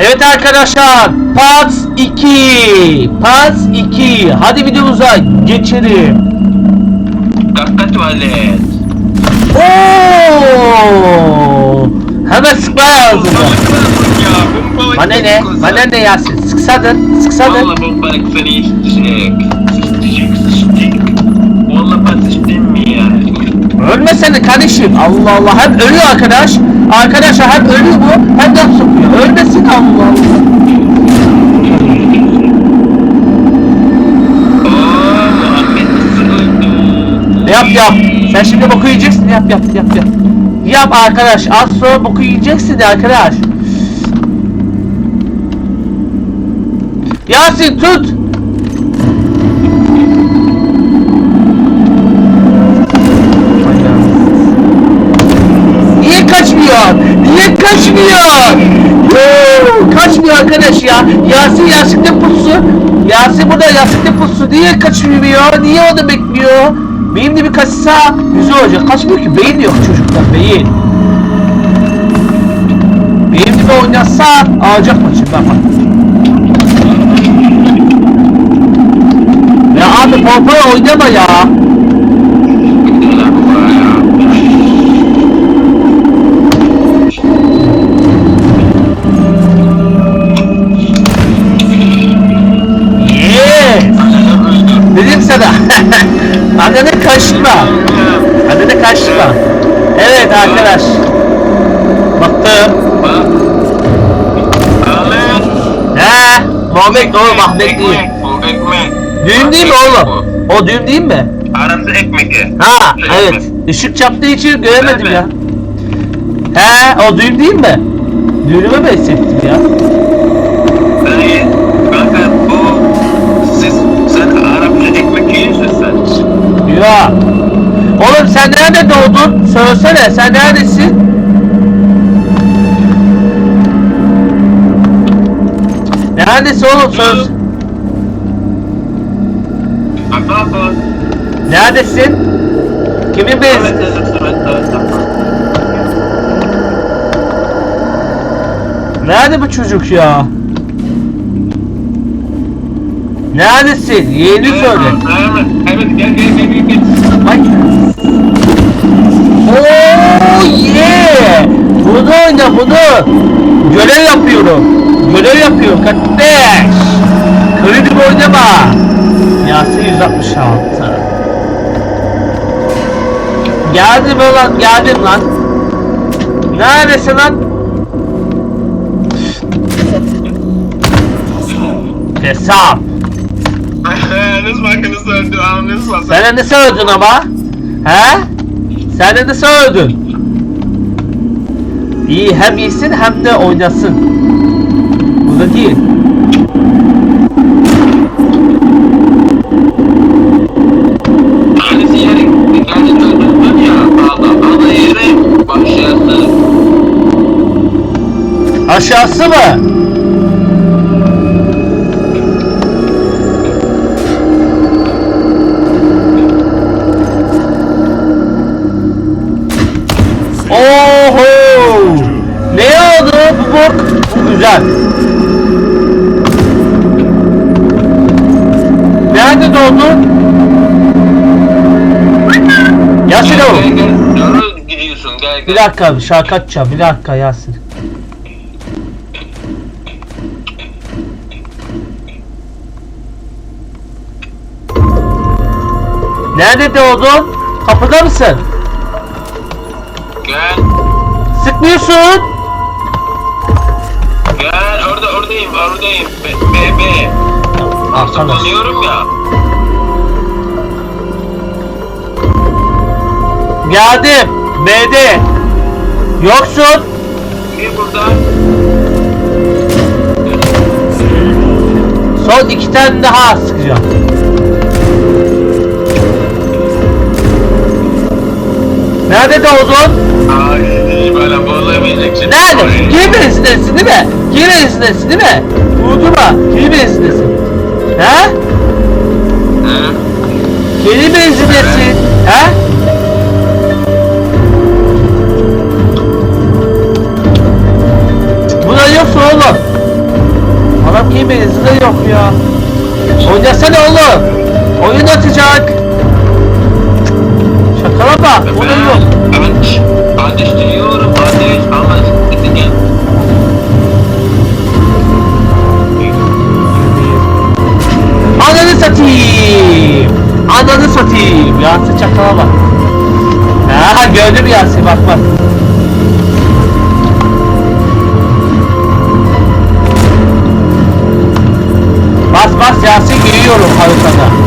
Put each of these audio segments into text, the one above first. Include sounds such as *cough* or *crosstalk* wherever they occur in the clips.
Evet arkadaşlar. Parts 2. Parts 2. Hadi videomuza geçelim. Kaka tuvalet. Oo! Hemen sıkmaya lazım. Bana ne? Bana ne Yasin? Sıksadın. Sıksadın. Valla bombalık seni isteyecek. Ölmesene kardeşim. Allah Allah. Hem ölüyor arkadaş. Arkadaşlar hem ölüyor bu hem de sokuyor. Ölmesin Allah Allah. Yap yap. Sen şimdi boku yiyeceksin. Yap yap yap yap. Yap arkadaş. Az sonra boku yiyeceksin arkadaş. Yasin tut. Niye kaçmıyor? Niye kaçmıyor? Yoo, kaçmıyor arkadaş ya. Yasin yastıkta pusu. Yasin burada yastıkta pusu. Niye kaçmıyor? Niye onu bekliyor? Benim de bir kaçsa güzel olacak. Kaçmıyor ki. Beyin yok çocuklar. Beyin. Benim gibi oynatsa alacak maçı. Bak bak. Ya abi pompaya oynama ya. *laughs* Annene kaçma. Annene kaçma. Evet arkadaş. Baktım. He. Muhammed oğlum Ahmet değil. Düğün değil mi oğlum? O düğün değil mi? Arası ekmek. Ha evet. Işık çarptığı için göremedim ya. He o düğün değil mi? Düğünüme mi hissettim ya? Ya. Oğlum sen nerede doğdun? Söylesene sen neredesin? Neredesin oğlum söz? Neredesin? Kimin evet. Nerede bu çocuk ya? Neredesin? Yeğeni söyle. Evet, evet, gel gel gel gel. Ay. Oo yeah! Bunu oyna bunu. Görev yapıyorum. Görev yapıyorum kardeş. Kredi oynama. Yasin 166. Geldim lan geldim lan. Neredesin lan? Hesap. Abi nasıl basın? Sen de nasıl öldün ama? He? Sen de nasıl öldün? İyi hem iyisin hem de oynasın. Burada değil. Annesi yere geldi öldürdün ya. Yere başlayasın. Aşağısı mı? Güzel. Nerede doğdun? Yasin oğlum. Doğru gidiyorsun gel gel. Bir dakika açacağım. Bir dakika Yasin. Nerede doğdun? Kapıda mısın? Gel. Sıkmıyorsun. Orada oradayım oradayım. Be be. Arkadaş. Saklanıyorum ya. Geldim. B'de. Yoksun. Gel burada. Son iki tane daha sıkacağım. Nerede doğdun? Ay böyle bağlayamayacaksın. Nerede? Kim benzindesin değil mi? Kim benzindesin değil mi? Unutma. Kim benzindesin? He? Hı? Kim benzindesin? He? Buna yoksun oğlum. Adam gibi de yok ya. Oynasana oğlum. Oyun atacak. Şakala bak. O da yok. Ateş, ateşliyorum ateş satayım. Ananı satayım. Yasin çakala bak. Ha gördüm Yasin bak bak. Bas bas Yasin giriyorum haritada.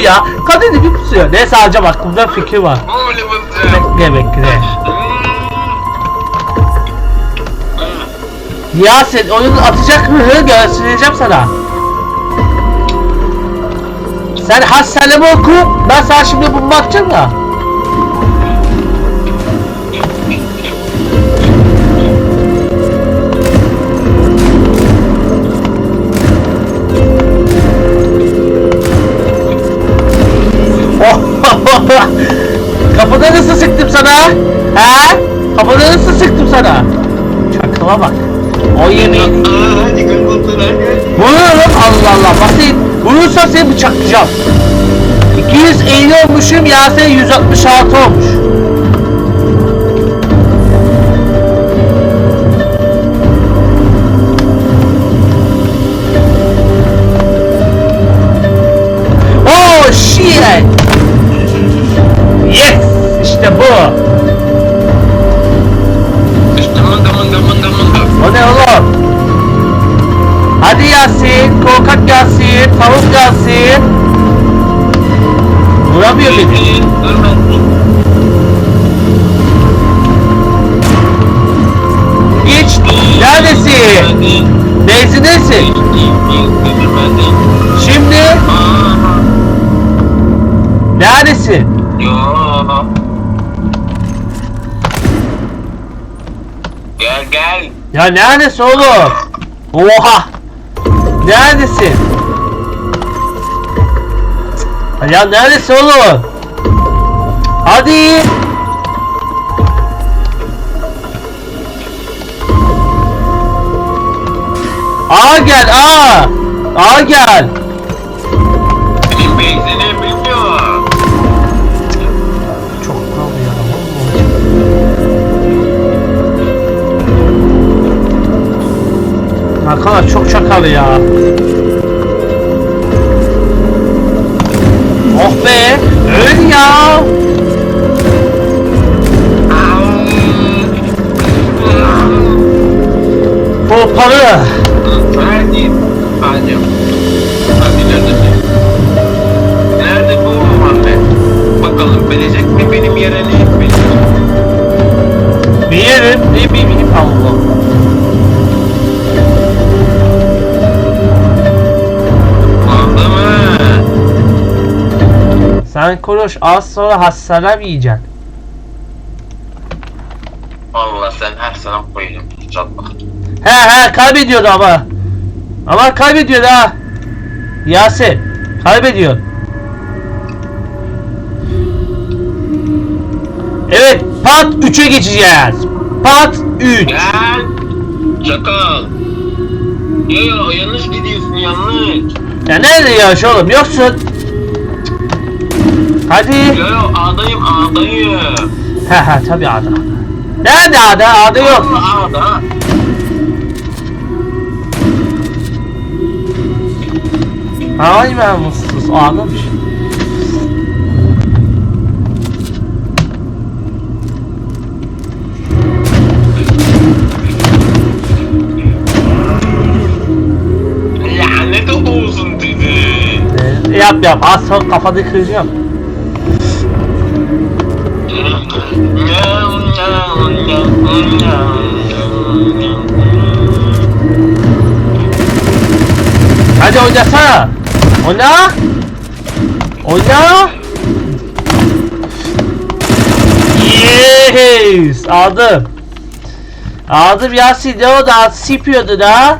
Ya. Kadın dibi pusuyor. Neyse harcam aklımda fikir var. Bekle bekle. Yasin oyunu atacak mı? Göstereceğim sana. Sen hastanemi oku. Ben sana şimdi bunu bakacağım da. Sıktım sana? He? Kapıda nasıl sıktım sana? Çakala bak. O yemeği Aa, hadi. Vururum Allah Allah basit. Vurursa seni bıçaklayacağım. 250 olmuşum Yasin 166 olmuş. O ne oğlum? Hadi Yasin, korkak Yasin, tavuk Yasin. Vuramıyor beni. Geç. Neredesin? Benzindesin. Şimdi neredesin? Gel gel. Ya neredesin oğlum? Oha! Neredesin? Ya neredesin oğlum? Hadi! Ağa gel ağa! Ağa gel! Arkadaş çok çakalı ya. Oh be! Öl ya! Neredesin? Nerede bu Muhammed? Bakalım bilecek mi benim yerini? Bilecek. Bir yerim ne bileyim Allah. Konuş az sonra hastanem yiyeceksin. Allah sen her sana koyacağım. Çat bak. He he kaybediyordu ama. Ama kaybediyordu ha. Yasin kaybediyor. Evet part 3'e geçeceğiz. Part 3. Gel. Çakal. Yo yo yanlış gidiyorsun yanlış. Ya nerede yaş oğlum yoksun. Hadi. Yo yo ağdayım ağdayım. He he tabi ada. Nerede ada? Ada yok. Ağda. Ay ben mutsuz ağlamış. Lanet olsun dedi. Ee, yap yap az sonra kafanı kıracağım. Hadi oynasana. Oyna. Oyna. Yes. Aldım. Aldım Yasin ne oldu? Az sipiyordu da.